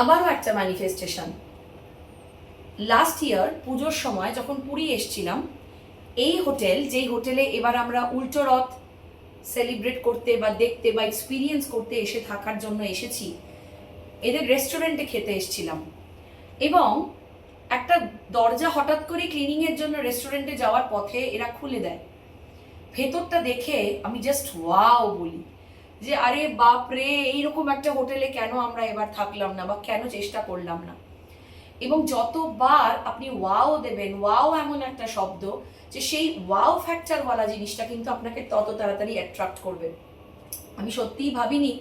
আবারও একটা manifestation last year পুজোর সময় যখন পুরী এসছিলাম, এই হোটেল যেই হোটেলে এবার আমরা উল্টো রথ সেলিব্রেট করতে বা দেখতে বা এক্সপিরিয়েন্স করতে এসে থাকার জন্য এসেছি, এদের রেস্টুরেন্টে খেতে এসেছিলাম। এবং একটা দরজা হঠাৎ করে ক্লিনিংয়ের জন্য রেস্টুরেন্টে যাওয়ার পথে এরা খুলে দেয়। ভেতরটা দেখে আমি জাস্ট ওয়াও বলি। যে, আরে বাপ রে, এইরকম একটা হোটেলে কেন আমরা এবার থাকলাম না বা কেন চেষ্টা করলাম না? এবং যতবার আপনি ওয়াও দেবেন, ওয়াও এমন একটা শব্দ যে, সেই ওয়াও ফ্যাক্টরওয়ালা জিনিসটা কিন্তু আপনাকে তত তাড়াতাড়ি অ্যাট্রাক্ট করবে। আমি সত্যিই ভাবিনি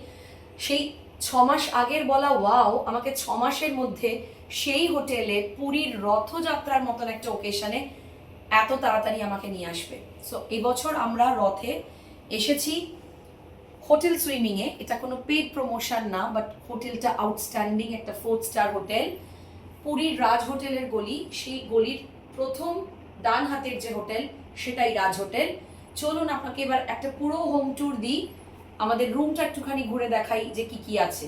সেই ছ মাস আগের বলা ওয়াও আমাকে ছ মাসের মধ্যে সেই হোটেলে পুরীর রথযাত্রার মতন একটা ওকেশনে এত তাড়াতাড়ি আমাকে নিয়ে আসবে। সো এবছর আমরা রথে এসেছি। হোটেল সুইমিংয়ে, এটা কোনো পেড প্রমোশন না বাট হোটেলটা আউটস্ট্যান্ডিং একটা ফোর স্টার হোটেল। পুরীর রাজ হোটেলের গলি, সেই গলির প্রথম ডান হাতের যে হোটেল, সেটাই রাজ হোটেল। চলুন আপনাকে এবার একটা পুরো হোম ট্যুর দিই। আমাদের রুমটা একটুখানি ঘুরে দেখাই যে কি কি আছে।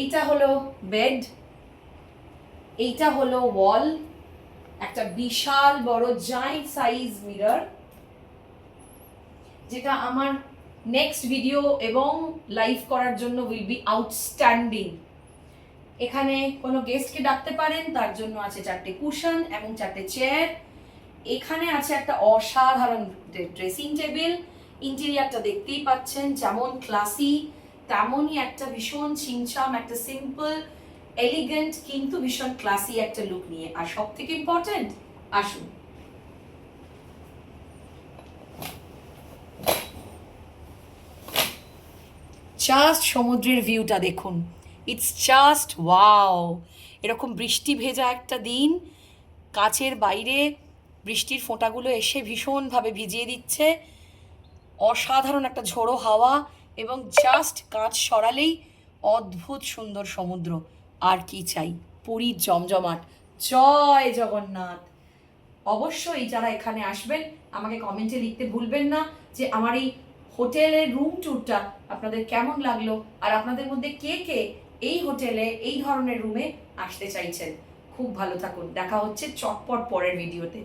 এইটা হলো বেড এইটা হলো ওয়াল একটা বিশাল বড় জায়েন্ট সাইজ মিরর যেটা আমার নেক্সট ভিডিও এবং লাইভ করার জন্য উইল বি আউটস্ট্যান্ডিং এখানে কোনো গেস্টকে ডাকতে পারেন, তার জন্য আছে চারটে কুশন এবং চারটে চেয়ার এখানে আছে একটা অসাধারণ ড্রেসিং টেবিল ইন্টেরিয়ারটা দেখতেই পাচ্ছেন, যেমন ক্লাসি তেমনই একটা ভীষণ ছিমছাম, একটা সিম্পল এলিগেন্ট কিন্তু ভীষণ ক্লাসি একটা লুক নিয়ে। আর সব থেকে ইম্পর্টেন্ট আসুন। জাস্ট সমুদ্রের ভিউটা দেখুন। ইটস জাস্ট ওয়াও এরকম বৃষ্টি ভেজা একটা দিন কাচের বাইরে বৃষ্টির ফোঁটাগুলো এসে ভীষণভাবে ভিজিয়ে দিচ্ছে। অসাধারণ একটা ঝোড়ো হাওয়া এবং জাস্ট কাঁচ সরালেই অদ্ভুত সুন্দর সমুদ্র। আর কি চাই? পুরীর জমজমাট। জয় জগন্নাথ। অবশ্যই যারা এখানে আসবেন, আমাকে কমেন্টে লিখতে ভুলবেন না যে আমার এই হোটেলের রুম ট্যুরটা আপনাদের কেমন লাগল? আর আপনাদের মধ্যে কে কে এই হোটেলে, এই ধরনের রুমে আসতে চাইছেন? খুব ভালো থাকুন। দেখা হচ্ছে চটপট পরের ভিডিওতে